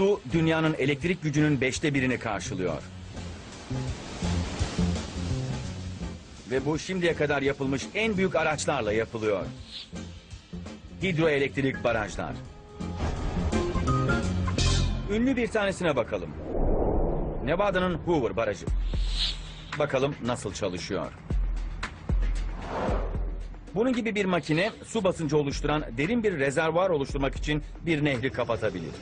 Su dünyanın elektrik gücünün beşte birini karşılıyor. Ve bu şimdiye kadar yapılmış en büyük araçlarla yapılıyor. Hidroelektrik barajlar. Ünlü bir tanesine bakalım. Nevada'nın Hoover Barajı. Bakalım nasıl çalışıyor. Bunun gibi bir makine su basıncı oluşturan derin bir rezervuar oluşturmak için bir nehri kapatabilir.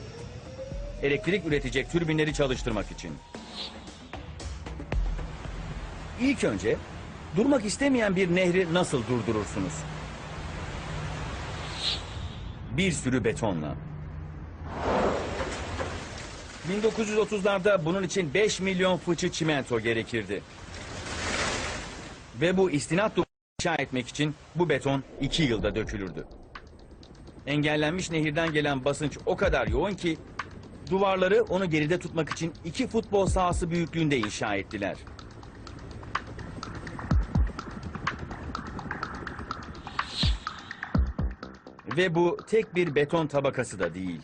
Elektrik üretecek türbinleri çalıştırmak için. İlk önce durmak istemeyen bir nehri nasıl durdurursunuz? Bir sürü betonla. 1930'larda bunun için 5 milyon fıçı çimento gerekirdi. Ve bu istinat duvarı inşa etmek için bu beton 2 yılda dökülürdü. Engellenmiş nehirden gelen basınç o kadar yoğun ki duvarları onu geride tutmak için iki futbol sahası büyüklüğünde inşa ettiler. Ve bu tek bir beton tabakası da değil.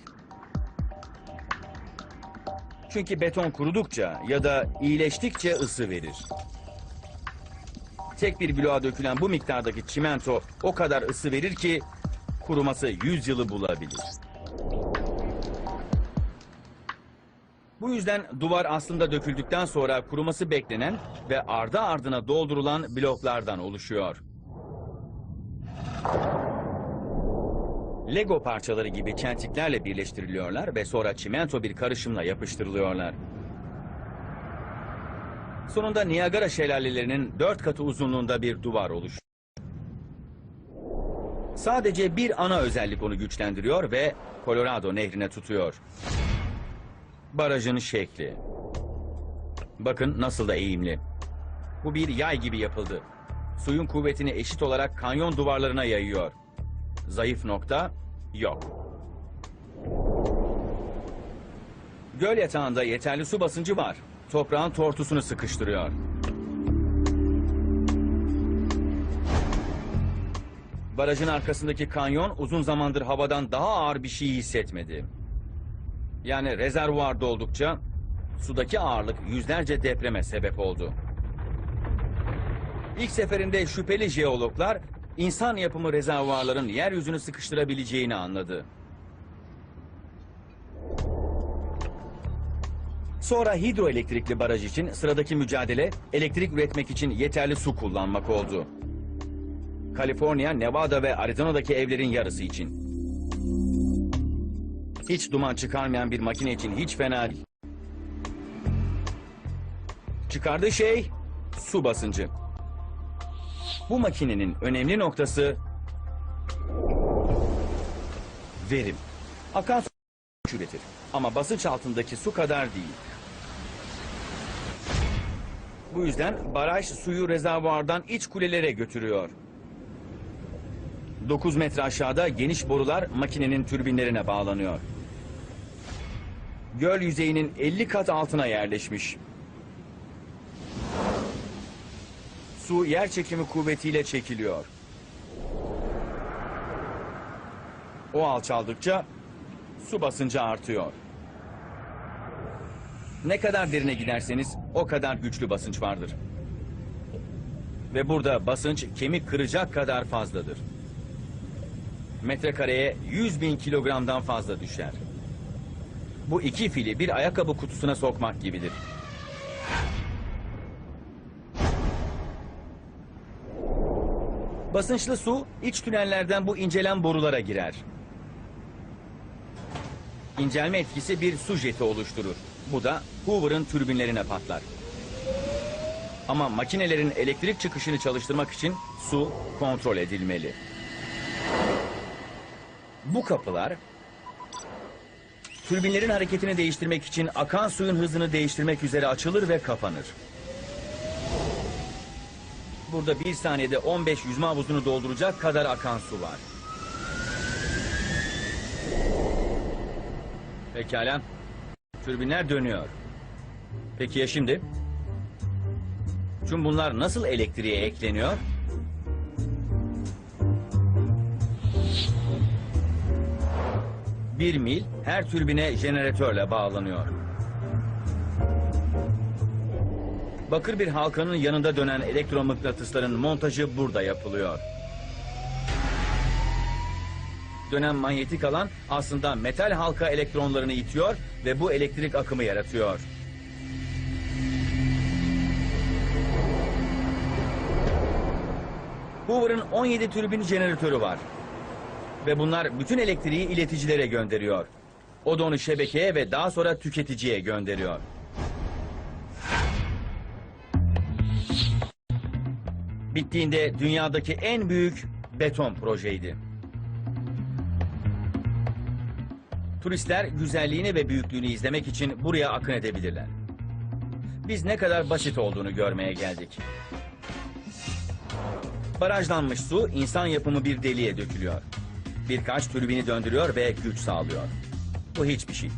Çünkü beton kurudukça ya da iyileştikçe ısı verir. Tek bir bloğa dökülen bu miktardaki çimento o kadar ısı verir ki kuruması 100 yılı bulabilir. Bu yüzden duvar aslında döküldükten sonra kuruması beklenen ve ardı ardına doldurulan bloklardan oluşuyor. Lego parçaları gibi çentiklerle birleştiriliyorlar ve sonra çimento bir karışımla yapıştırılıyorlar. Sonunda Niagara şelalelerinin dört katı uzunluğunda bir duvar oluşuyor. Sadece bir ana özellik onu güçlendiriyor ve Colorado nehrine tutuyor. Barajın şekli. Bakın nasıl da eğimli. Bu bir yay gibi yapıldı. Suyun kuvvetini eşit olarak kanyon duvarlarına yayıyor. Zayıf nokta yok. Göl yatağında yeterli su basıncı var. Toprağın tortusunu sıkıştırıyor. Barajın arkasındaki kanyon uzun zamandır havadan daha ağır bir şey hissetmedi. Yani rezervuar doldukça sudaki ağırlık yüzlerce depreme sebep oldu. İlk seferinde şüpheli jeologlar insan yapımı rezervuarların yeryüzünü sıkıştırabileceğini anladı. Sonra hidroelektrikli baraj için sıradaki mücadele elektrik üretmek için yeterli su kullanmak oldu. Kaliforniya, Nevada ve Arizona'daki evlerin yarısı için. Hiç duman çıkarmayan bir makine için hiç fena değil. Çıkardığı şey su basıncı. Bu makinenin önemli noktası verim. Akan su üretir ama basınç altındaki su kadar değil. Bu yüzden baraj suyu rezervuardan iç kulelere götürüyor. 9 metre aşağıda geniş borular makinenin türbinlerine bağlanıyor. Göl yüzeyinin 50 kat altına yerleşmiş. Su yer çekimi kuvvetiyle çekiliyor. O alçaldıkça su basıncı artıyor. Ne kadar derine giderseniz o kadar güçlü basınç vardır. Ve burada basınç kemik kıracak kadar fazladır. Metrekareye 100 bin kilogramdan fazla düşer. Bu iki fili bir ayakkabı kutusuna sokmak gibidir. Basınçlı su iç tünellerden bu incelen borulara girer. İncelme etkisi bir su jeti oluşturur. Bu da Hoover'ın türbinlerine patlar. Ama makinelerin elektrik çıkışını çalıştırmak için su kontrol edilmeli. Bu kapılar türbinlerin hareketini değiştirmek için akan suyun hızını değiştirmek üzere açılır ve kapanır. Burada bir saniyede 15 yüzme havuzunu dolduracak kadar akan su var. Pekala. Türbinler dönüyor. Peki ya şimdi? Tüm bunlar nasıl elektriğe ekleniyor? Bir mil her türbine jeneratörle bağlanıyor. Bakır bir halkanın yanında dönen elektromıknatısların montajı burada yapılıyor. Dönen manyetik alan aslında metal halka elektronlarını itiyor ve bu elektrik akımı yaratıyor. Hoover'ın 17 türbin jeneratörü var. Ve bunlar bütün elektriği ileticilere gönderiyor. O da onu şebekeye ve daha sonra tüketiciye gönderiyor. Bittiğinde dünyadaki en büyük beton projeydi. Turistler güzelliğini ve büyüklüğünü izlemek için buraya akın edebilirler. Biz ne kadar basit olduğunu görmeye geldik. Barajlanmış su insan yapımı bir deliğe dökülüyor. Birkaç türbini döndürüyor ve güç sağlıyor. Bu hiçbir şey.